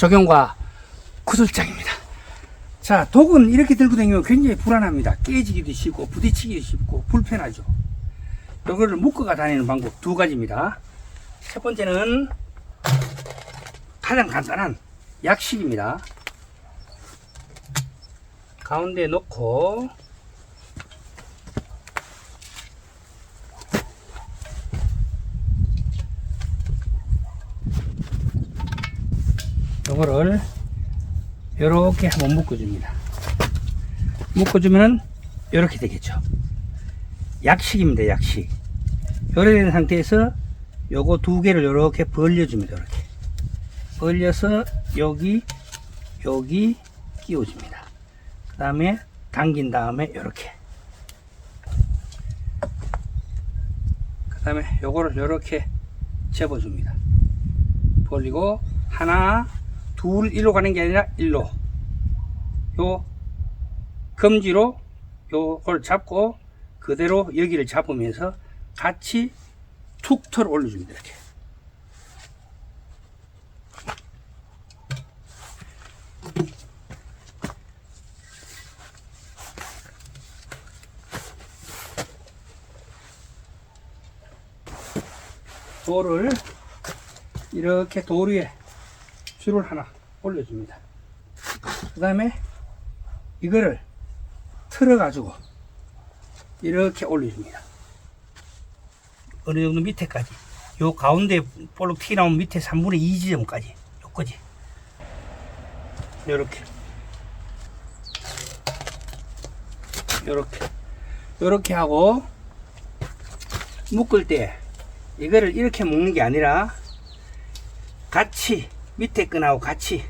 적용과 구슬장입니다. 자, 독은 이렇게 들고 다니면 굉장히 불안합니다. 깨지기도 쉽고 부딪히기도 쉽고 불편하죠. 이거를 묶어가 다니는 방법 두 가지입니다. 첫 번째는 가장 간단한 약식입니다. 가운데 놓고 요거를 요렇게 한번 묶어줍니다. 묶어주면은 요렇게 되겠죠. 약식입니다, 약식. 요렇게 된 상태에서 요거 두 개를 요렇게 벌려줍니다, 요렇게. 벌려서 여기, 여기 끼워줍니다. 그 다음에 당긴 다음에 요렇게. 그 다음에 요거를 요렇게 접어줍니다. 벌리고 하나, 둘, 일로 가는 게 아니라 일로. 요 검지로 요걸 잡고 그대로 여기를 잡으면서 같이 툭 털어 올려줍니다. 이렇게. 돌을 이렇게 돌 위에 줄을 하나 올려줍니다. 그 다음에 이거를 틀어 가지고 이렇게 올려줍니다. 어느 정도 밑에까지. 요 가운데 볼록 튀어나온 밑에 3분의 2 지점까지. 요까지. 요렇게. 요렇게. 요렇게 하고 묶을 때 이거를 이렇게 묶는 게 아니라 같이 밑에 끈하고 같이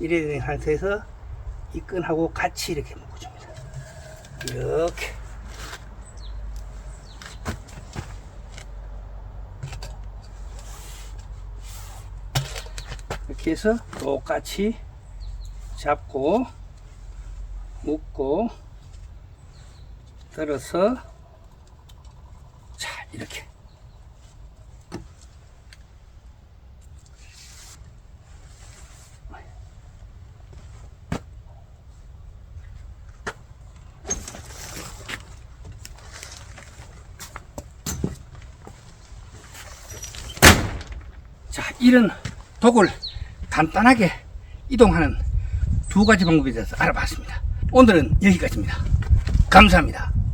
이래 된 상태에서 이 끈하고 같이 이렇게 묶어줍니다. 이렇게 이렇게 해서 똑같이 잡고 묶고 들어서 자 이렇게 자, 이런 독을 간단하게 이동하는 두 가지 방법에 대해서 알아봤습니다. 오늘은 여기까지입니다. 감사합니다.